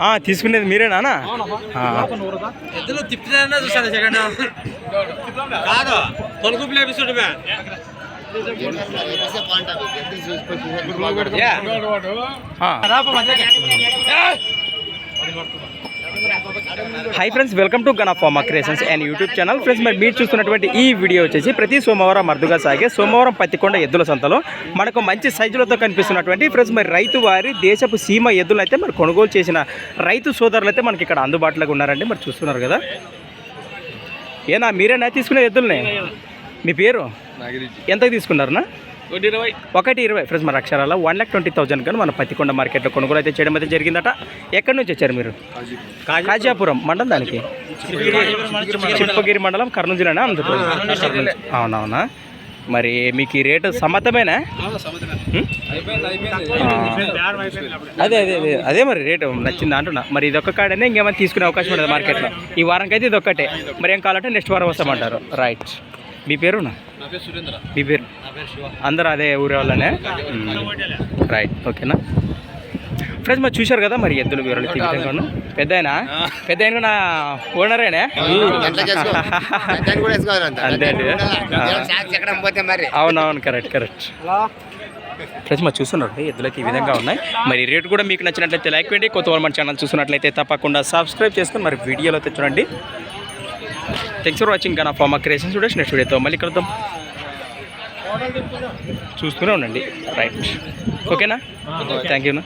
ఆ, తీసుకునేది. ఎద్దులు తిప్పినా చూసాను సెకండ్ కాదు తొలుగు ప్లేపిస్తుండే ఆ. Hi friends welcome to gun of pharma creations and YouTube channel friends మరి మీరు చూస్తున్నటువంటి ఈ వీడియో వచ్చేసి ప్రతి సోమవారం అరుదుగా సాగే సోమవారం పత్తికొండ ఎద్దుల సంతలో. మనకు మంచి సైజులతో కనిపిస్తున్నటువంటి ఫ్రెండ్స్ మరి రైతు వారి దేశపు సీమ ఎద్దులు అయితే మరి కొనుగోలు చేసిన రైతు సోదరులు అయితే మనకి ఇక్కడ అందుబాటులోకి ఉన్నారండి. మరి చూస్తున్నారు కదా. ఏనా మీరేనా తీసుకునే ఎద్దుల్ని? మీ పేరు? ఎంతకు తీసుకున్నారనా ఒకటి ఇరవై. ఫ్రెండ్స్ మన అక్షరాల వన్ ల్యాక్ ట్వంటీ థౌసండ్ కానీ మన పత్తికొండ మార్కెట్లో కొనుగోలు అయితే చేయడం అయితే జరిగిందట. ఎక్కడి నుంచి వచ్చారు మీరు? కాజాపురం. మండలం దానికి? చిప్పగిరి మండలం కర్నూలు జిల్లానా? ఆంధ్రప్రదేశ్. అవునవునా? మరి మీకు ఈ రేటు సమ్మతమేనా. అదే అదే అదే అదే మరి రేటు నచ్చింది అంటున్నా. మరి ఇది ఒక్క కాడనే ఇంకేమైనా తీసుకునే అవకాశం ఉండదు మార్కెట్లో? ఈ వారంకి అయితే ఇది ఒక్కటే మరి ఏం కావాలంటే నెక్స్ట్ వారం వస్తామంటారు. రైట్. మీ పేరునా? మీ పేరు? అందరూ అదే ఊరే వాళ్ళనే? రైట్ ఓకేనా ఫ్రెండ్స్ మరి చూశారు కదా మరి ఎద్దుల వివరాలు విధంగాను పెద్ద ఆయన పెద్ద ఆయన నా ఓనరేనే? అంతే అండి అవునవును కరెక్ట్ కరెక్ట్ ఫ్రెండ్స్ మరి చూస్తున్నారు ఎద్దులకి ఈ విధంగా ఉన్నాయి. మరి రేటు కూడా మీకు నచ్చినట్లయితే లైక్ చేయండి కొత్త వాళ్ళు మన ఛానల్ చూస్తున్నట్లయితే తప్పకుండా సబ్స్క్రైబ్ చేసుకొని మరి వీడియోలో చూడండి. థ్యాంక్స్ ఫర్ వాచింగ్ నా ఫార్మా క్రియేషన్ స్టూడెంట్స్ నెక్స్ట్ వీడియోతో మళ్ళీ కలుద్దాం. చూస్తూనే ఉండండి. రైట్ ఓకేనా థ్యాంక్ యూనా